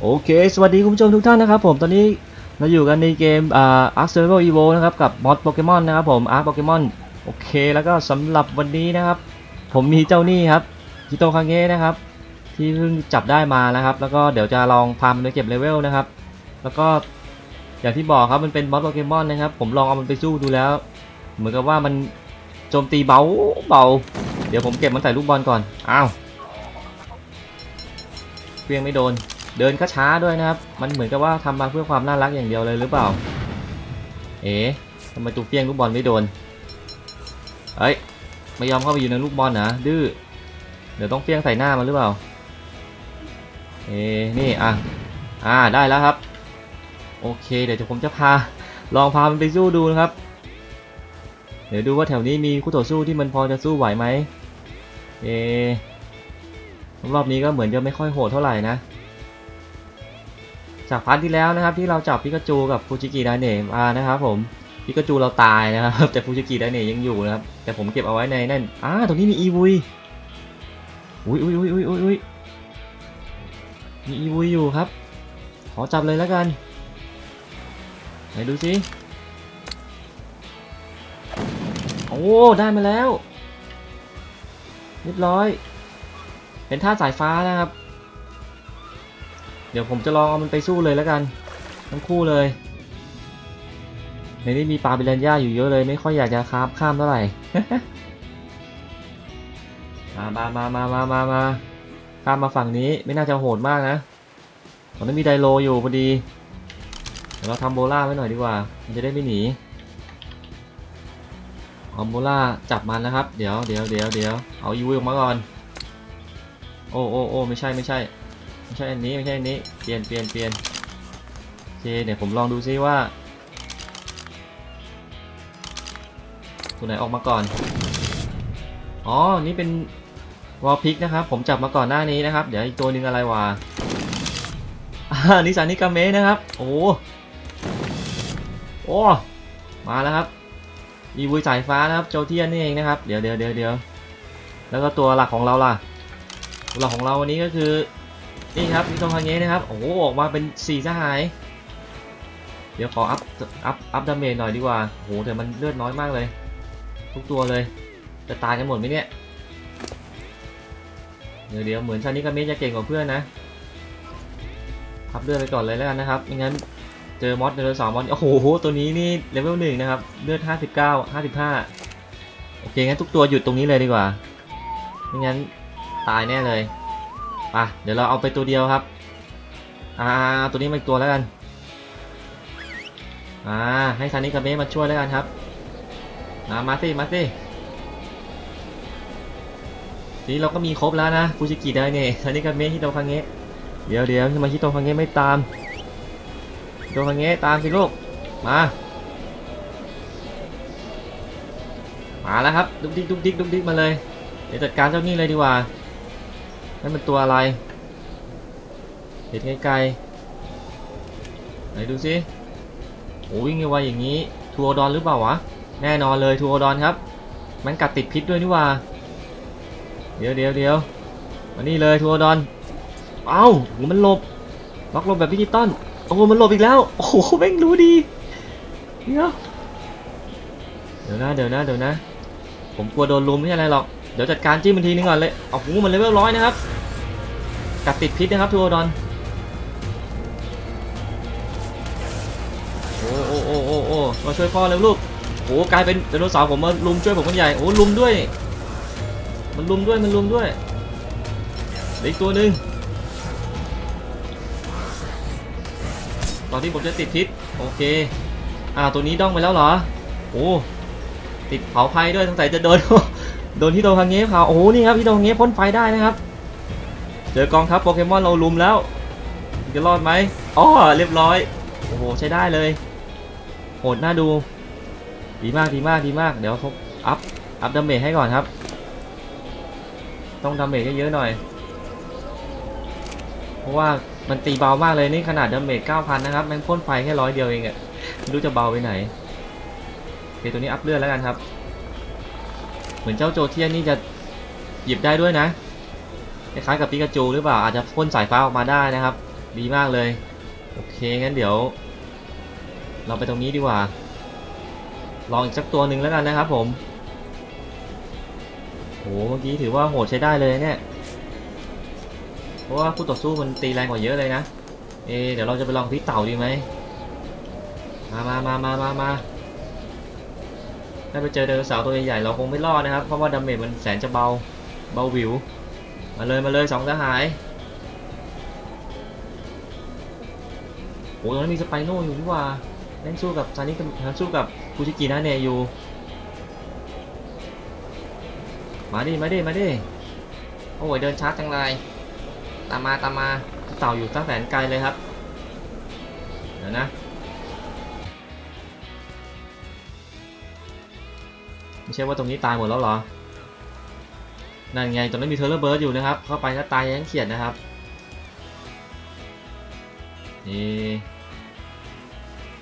โอเค สวัสดีคุณผู้ชมทุกท่านนะครับผม ตอนนี้เราอยู่กันในเกมอ่า Ark Survival Evo นะครับ กับมอดโปเกมอนนะครับผม Ark Pokemon โอเค แล้วก็สำหรับวันนี้นะครับ ผมมีเจ้าหนี้ครับฮิโตคังเงะนะครับ ที่เพิ่งจับได้มานะครับ แล้วก็เดี๋ยวจะลองพามันไปเก็บเลเวลนะครับ แล้วก็อย่างที่บอกครับมันเป็นมอดโปเกมอนนะครับ ผมลองเอามันไปสู้ดูแล้ว เหมือนกับว่ามันโจมตีเบาเบา เดี๋ยวผมเก็บมันใส่ลูกบอลก่อน อ้าว เพียงไม่โดน เดินก็ช้าด้วยนะครับ มันเหมือนกับว่าทำมาเพื่อความน่ารักอย่างเดียวเลยหรือเปล่า เอ๊ะทำไมตูเฟี้ยงลูกบอลไม่โดนเอ้ย ไม่ยอมเข้าไปอยู่ในลูกบอลนะดื้อ เดี๋ยวต้องเฟี้ยงใส่หน้ามันหรือเปล่า เอ๊ะนี่อะ อ่า ได้แล้วครับ โอเค เดี๋ยวผมจะพา ลองพามันไปสู้ดูนะครับ เดี๋ยวดูว่าแถวนี้มีคู่ต่อสู้ที่มันพอจะสู้ไหวไหมเอะ รอบนี้ก็เหมือนจะไม่ค่อยโหดเท่าไหร่นะ จากพาร์ทที่แล้วนะครับที่เราจับพิกาจูกับฟูจิกิไดเนะมานะครับผมพิกาจูเราตายนะครับแต่ฟูจิกิไดเนะยังอยู่นะครับ แต่ผมเก็บเอาไว้ในนั่นอ่าตรงนี้มีอีวุยอุ้ยอุ้ยอุ้ยอุ้ยอุ้ยอุ้ยมีอีวุยอยู่ครับ ขอจับเลยแล้วกันไหนดูสิโอ้ได้มาแล้วเรียบร้อย เป็นท่าสายฟ้านะครับ เดี๋ยวผมจะลองเอามันไปสู้เลยแล้วกัน ทั้งคู่เลยในนี้มีปลาเบลนย่าอยู่เยอะเลย ไม่ค่อยอยากจะคาบข้ามเท่าไหร่ มามามามามามามาข้ามมาฝั่งนี้ไม่น่าจะโหดมากนะตอนนี้มีไดโลอยู่พอดีเดี๋ยวเราทำโบล่าไว้หน่อยดีกว่า มันจะได้ไม่หนีออมโบล่าจับมันนะครับ เดี๋ยวเดี๋ยวเดี๋ยวเดี๋ยวเอาอีวิลมาก่อน โอ้โอ้โอ้ไม่ใช่ไม่ใช่ไม่ใช่อันนี้ไม่ใช่อันนี้เปลี่ยนเปลี่ยนเปลี่ยนโอเคเดี๋ยวผมลองดูซิว่าตัวไหนออกมาก่อนอ๋อนี่เป็นวอลพิกนะครับผมจับมาก่อนหน้านี้นะครับ เดี๋ยวอีกตัวหนึ่งอะไรวะอ่านิสานิกาเมนะครับ โอ้โอ้มาแล้วครับอีวุยสายฟ้านะครับ โจเทียนนี่เองนะครับ เดี๋ยวเดี๋ยวเดี๋ยวเดี๋ยวแล้วก็ตัวหลักของเราล่ะ หลักของเราวันนี้ก็คือ นี่ครับมิโตคังเงะนะครับ โอ้โหออกมาเป็นสี่สหาย เดี๋ยวขออัพ อัพ อัพดาเมจหน่อยดีกว่า โอ้โหแต่มันเลือดน้อยมากเลย ทุกตัวเลย จะตายกันหมดไหมเนี่ย เดี๋ยวเดี๋ยวเหมือนชานิกาเมะจะเก่งกว่าเพื่อนนะอัพเลือดไปก่อนเลยแล้วกันนะครับไม่งั้นเจอมอสเดลสองมอสโอ้โหตัวนี้นี่เลเวลหนึ่งนะครับเลือด 59 55 โอเคงั้นทุกตัวหยุดตรงนี้เลยดีกว่าไม่งั้น ตายแน่เลยอะเดี๋ยวเราเอาไปตัวเดียวครับ อ่าตัวนี้มาอีกตัวแล้วกันอ่าให้ซานิกาเมะมาช่วยแล้วกันครับมามาสิมาสิทีนี้เราก็มีครบแล้วนะฟูจิกิได้เนี่ยซานิกาเมะฮิโตคังเงะเดี๋ยวเดี๋ยวทำไมฮิโตคังเงะไม่ตามโดนคังเงะตามสิลูกมามาแล้วครับดุ๊กดิ๊กดุ๊กดิ๊กดุ๊กดิ๊กมาเลยเดี๋ยวจัดการเจ้านี่เลยดีกว่า นั่นมันตัวอะไร เห็นไกลๆ ไหนดูสิโอ้วิ่งไวอย่างนี้ ทัวร์ดอนหรือเปล่าวะ แน่นอนเลยทัวร์ดอนครับ มันกัดติดพิษด้วยนี่ว่า เดี๋ยวเดี๋ยวเดี๋ยวมานี่เลยทัวร์ดอน เอ้าโหมันหลบ ล็อกลบแบบดิจิตอล โอ้โหมันหลบอีกแล้ว โอ้โหแม่งรู้ดี เดี๋ยว เดี๋ยวนะเดี๋ยวนะเดี๋ยวนะ ผมกลัวโดนลุมไม่ใช่อะไรหรอก เดี๋ยวจัดการจิ้มมันทีนึงก่อนเลยโอ้โหมันเลเวลร้อยนะครับ กัดติดพิษนะครับทัวร์ดอน โอ้โอ้โอ้โอ้โอ้มาช่วยพ่อเร็วลูกโอ้กลายเป็นไดโนเสาร์ผมมาลุมช่วยผมกันใหญ่ โอ้ลุมด้วย มันลุมด้วย มันลุมด้วยอีกตัวหนึ่งตอนที่ผมจะติดพิษ โอเค อ่า ตัวนี้ด้องไปแล้วเหรอ โอ้ ติดเผาไฟด้วยสงสัยจะโดน โดนที่โดนคังเงี้เผาโอ้โหนี่ครับที่โดนคังเงี้พ่นไฟได้นะครับ เจอกองทัพโปเกมอนเราลุมแล้วจะรอดไหมอ๋อเรียบร้อย โอ้โหใช้ได้เลย โหดน่าดู ดีมากดีมากดีมาก เดี๋ยวทบอัพอัพดาเมจให้ก่อนครับ ต้องดาเมจเยอะๆหน่อย เพราะว่ามันตีเบามากเลยนี่ขนาดดาเมจ9,000 นะครับแม่งพ่นไฟแค่ร้อยเดียวเองอะไม่รู้จะเบาไปไหนโอเคตัวนี้อัพเลือดแล้วกันครับ เหมือนเจ้าโจเทียนนี่จะหยิบได้ด้วยนะคล้ายๆกับปิกาจูหรือเปล่าอาจจะพ่นสายฟ้าออกมาได้นะครับ ดีมากเลย โอเคงั้นเดี๋ยว เราไปตรงนี้ดีกว่า ลองอีกสักตัวหนึ่งแล้วกันนะครับผมโหเมื่อกี้ถือว่าโหดใช้ได้เลยเนี่ย เพราะว่าคู่ต่อสู้มันตีแรงกว่าเยอะเลยนะ เอเดี๋ยวเราจะไปลองพี่เต่าดีไหม มามามามามามา ถ้าไปเจอไดโนเสาร์ตัวใหญ่ๆเราคงไม่รอดนะครับ เพราะว่าดาเมจมันแสนจะเบา เบาหวิว มาเลยมาเลยสองสหาย โอ้ตรงนั้นมีสไปโน่อยู่นี่ว่าเล่นสู้กับซานิกับสู้กับฟูจิกินะเนี่ยอยู่ มาดิมาดิมาดิโอ้ยเดินช้าจังเลยตามมาตามมาเต่าอยู่ตั้งแสนไกลเลยครับ เดี๋ยวนะ ไม่ใช่ว่าตรงนี้ตายหมดแล้วเหรอ นั่นไงตรงนั้นมีเทอร์เลเบิร์ดอยู่นะครับ เข้าไปก็ตายยังเขียดนะครับ นี่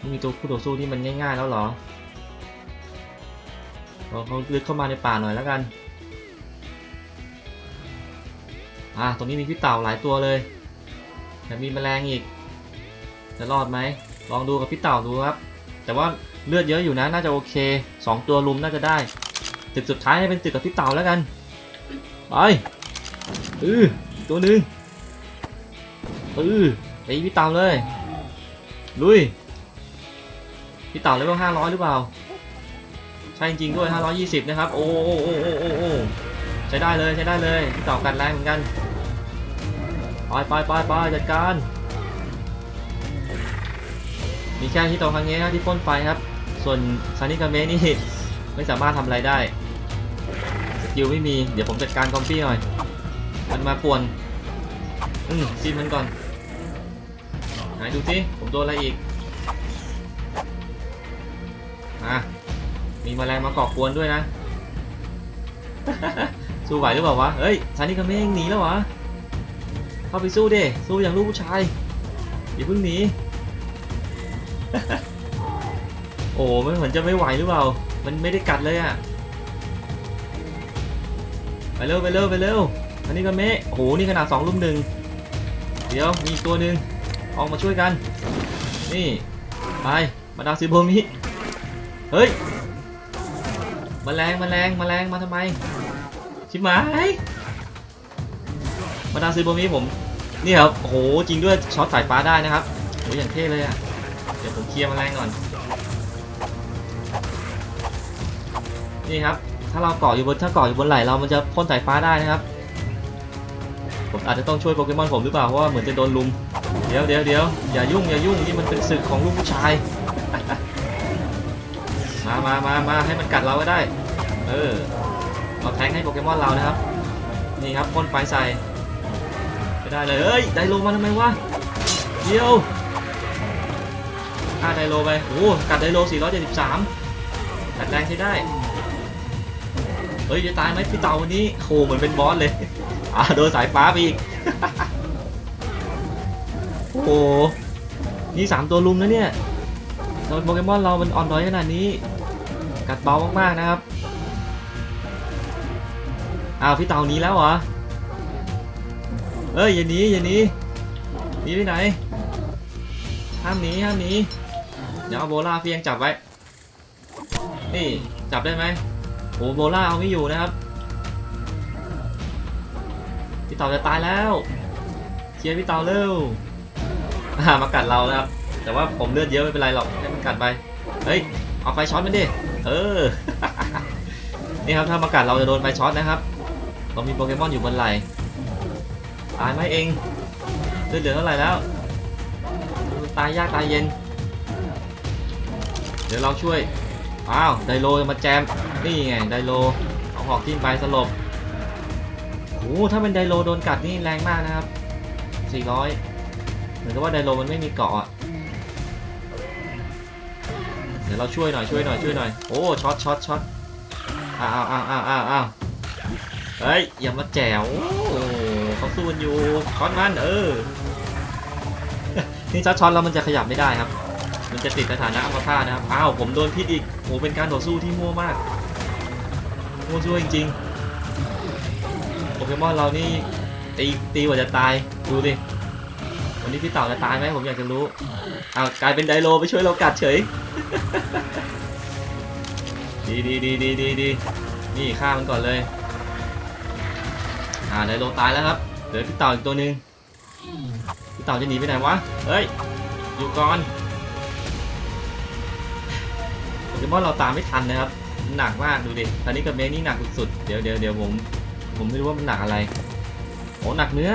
นี่มีตัวคู่ต่อสู้ที่มันง่ายๆแล้วเหรอเราเขาลึกเข้ามาในป่าหน่อยแล้วกัน อะตรงนี้มีพี่เต่าหลายตัวเลยแต่มีแมลงอีก จะรอดไหม ลองดูกับพี่เต่าดูครับ แต่ว่า เลือดเยอะอยู่นะ น่าจะโอเค 2 ตัวลุมน่าจะได้ตึกสุดท้ายให้เป็นตึกกับพี่เต่าแล้วกัน ไปเอออีกตัวหนึ่งเออตีพี่เต่าเลย ลุย พี่เต่าเลเวล500หรือเปล่า ใช่จริงด้วย 520 นะครับ โอ้โอ้โอ้โอ้โอ้โอ้ใช้ได้เลยใช้ได้เลย พี่เต่ากันแรงเหมือนกัน ไปไปไปไปจัดการ มีแค่ที่โตครั้งนี้นะที่พ่นไฟครับ ส่วนซานิกาเมะนี่ไม่สามารถทำอะไรได้สกิลไม่มี เดี๋ยวผมจัดการคอมปี้หน่อย มันมาป่วน อืมซีมันก่อน ไหนดูสิผมโดนอะไรอีก อะ มีมแมลงมาก่อกวนด้วยนะ สู้ไหวหรือเปล่าวะ เฮ้ยซานิกาเมะหนีแล้ววะ เข้าไปสู้ดิ สู้อย่างลูกผู้ชาย อย่าเพิ่งหนี โอ้มันเหมือนจะไม่ไหวหรือเปล่า มันไม่ได้กัดเลยอะไปเร็วไปเร็วไปเร็ว อันนี้ก็เมะโอ้โหนี่ขนาดสองลุมหนึ่ง เดี๋ยวมีตัวหนึ่งออกมาช่วยกัน นี่ ไป มาดาวซิโบมิ เฮ้ยมาแรงมลงมลงแมลงมาทำไม ชิบหายมาดามซิโบมิผม นี่ครับโอ้โห จริงด้วยช็อตสายฟ้าได้นะครับโอ้ยอย่างเท่เลยอะ เดี๋ยวผมเคลียร์แมลงก่อน นี่ครับ ถ้าเราเกาะอยู่บนถ้าเกาะอยู่บนไหลเรามันจะพ่นสายฟ้าได้นะครับ ผมอาจจะต้องช่วยโปเกมอนผมหรือเปล่า เพราะว่าเหมือนจะโดนลุม เดี๋ยวเดี๋ยวเดี๋ยวอย่ายุ่งอย่ายุ่งนี่มันเป็นศึกของลูกผู้ชาย มามามามาให้มันกัดเราก็ได้ เออเราแทงให้โปเกมอนเรานะครับ นี่ครับพ่นไฟใส่ไม่ได้เลยเอ้ยไดโลมาทำไมวะเดียว อ่าไดโลไปโอ้กัดไดโล 473กัดแรงใช้ได้ เฮ้ยจะตายไหมพี่เต่าวันนี้โหเหมือนเป็นบอสเลย อ่าโดนสายฟ้าไปอีก โอ้โหนี่สามตัวลุมนะเนี่ยโดนโปเกมอนเรามันอ่อนน้อยขนาดนี้ กัดเบามากๆนะครับ อ้าวพี่เต่านี้แล้วเหรอ เอ้ยอย่าหนีอย่าหนีหนีไปไหนห้ามหนีห้ามหนี เดี๋ยวเอาโบล่าเฟียงจับไว้ นี่จับได้ไหมโอ้โบล่าเอาไม่อยู่นะครับพี่เต่าจะตายแล้วเคลียร์พี่เต่าเร็วอ่ามากัดเรานะครับ แต่ว่าผมเลือดเยอะไม่เป็นไรหรอกให้มันกัดไป เฮ้ยเอาไฟช็อตมันดิ เออ นี่ครับถ้ามากัดเราจะโดนไฟช็อตนะครับ เรามีโปเกมอนอยู่บนไหลตายไหมเองเลือดเหลือเท่าไหร่แล้ว ตายยากตายเย็น เดี๋ยวเราช่วย อ้าว ไดโลมาแจม นี่ไง ไดโล เอาหอกทิ่มไปสลบโอ้ถ้าเป็นไดโลโดนกัดนี่แรงมากนะครับ 400 เหมือนกับว่าไดโลมันไม่มีเกาะเดี๋ยวเราช่วยหน่อยช่วยหน่อยช่วยหน่อย โอ้ ช็อตช็อตช็อตอ้าวอ้าวอ้าวอ้าวอ้าวเฮ้ย อย่ามาแจ๋วเขาสู้กันอยู่ช็อตมันเออ นี่ช็อตช็อตแล้วมันจะขยับไม่ได้ครับ มันจะติดสถานะอัมพาตนะครับ อ้าว ผมโดนพิษอีกโอ้เป็นการต่อสู้ที่มั่วมาก มั่วซั่วจริงๆ โปเกมอนเรานี่ตีตีกว่าจะตาย ดูดิ วันนี้พี่เต่าจะตายไหมผมอยากจะรู้ อ้าว กลายเป็นไดโลไปช่วยเรากัดเฉย ดีดีดีดีดีดีนี่ฆ่ามันก่อนเลย อ่าไดโลตายแล้วครับ เหลือพี่เต่าอีกตัวหนึ่งพี่เต่าจะหนีไปไหนวะ เฮ้ย อยู่ก่อน เกมอนเราตามไม่ทันนะครับ หนักมากดูดิ ตอนนี้กับเมนี่หนักสุดๆ เดี๋ยวเดี๋ยวเดี๋ยวผม ผมไม่รู้ว่ามันหนักอะไร โอ้หนักเนื้อ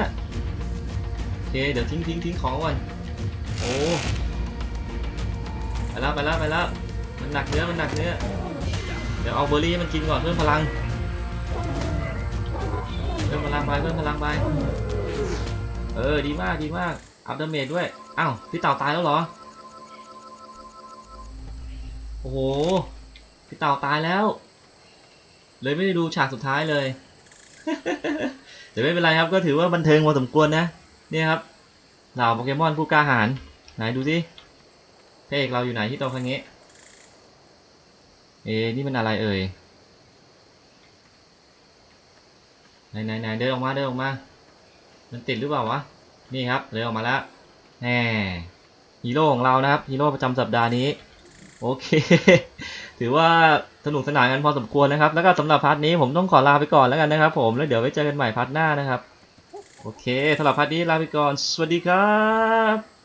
โอเค เดี๋ยวทิ้งทิ้งทิ้งของก่อน โอ้ ไปแล้วไปแล้วไปแล้ว มันหนักเนื้อ มันหนักเนื้อ เดี๋ยวเอาเบอร์รี่มันกินก่อนเพิ่มพลัง เพิ่มพลังไปเพิ่มพลังไป เออ ดีมากดีมาก อัพเดเมจด้วย อ้าว พี่เต่าตายแล้วเหรอ อ้โห พี่เต่าตายแล้ว เลยไม่ได้ดูฉากสุดท้ายเลย แต่ไม่เป็นไรครับก็ถือว่าบันเทิงพอสมควรนะเนี่ยครับเหล่าโปเกมอนผู้กล้าหาญไหนดูสิพระเอกเราอยู่ไหนที่โตคังเงะเอ๊นี่มันอะไรเอ่ยไหนไหนไหนเดินออกมาเดินออกมา มันติดหรือเปล่าวะนี่ครับเดินออกมาแล้วแหมฮีโร่ของเรานะครับฮีโร่ประจำสัปดาห์นี้ โอเค ถือว่าสนุกสนานกันพอสมควรนะครับ แล้วก็สำหรับพาร์ทนี้ผมต้องขอลาไปก่อนแล้วกันนะครับ ผม แล้วเดี๋ยวไว้เจอกันใหม่พาร์ทหน้านะครับ โอเคสำหรับพาร์ทนี้ลาไปก่อน สวัสดีครับ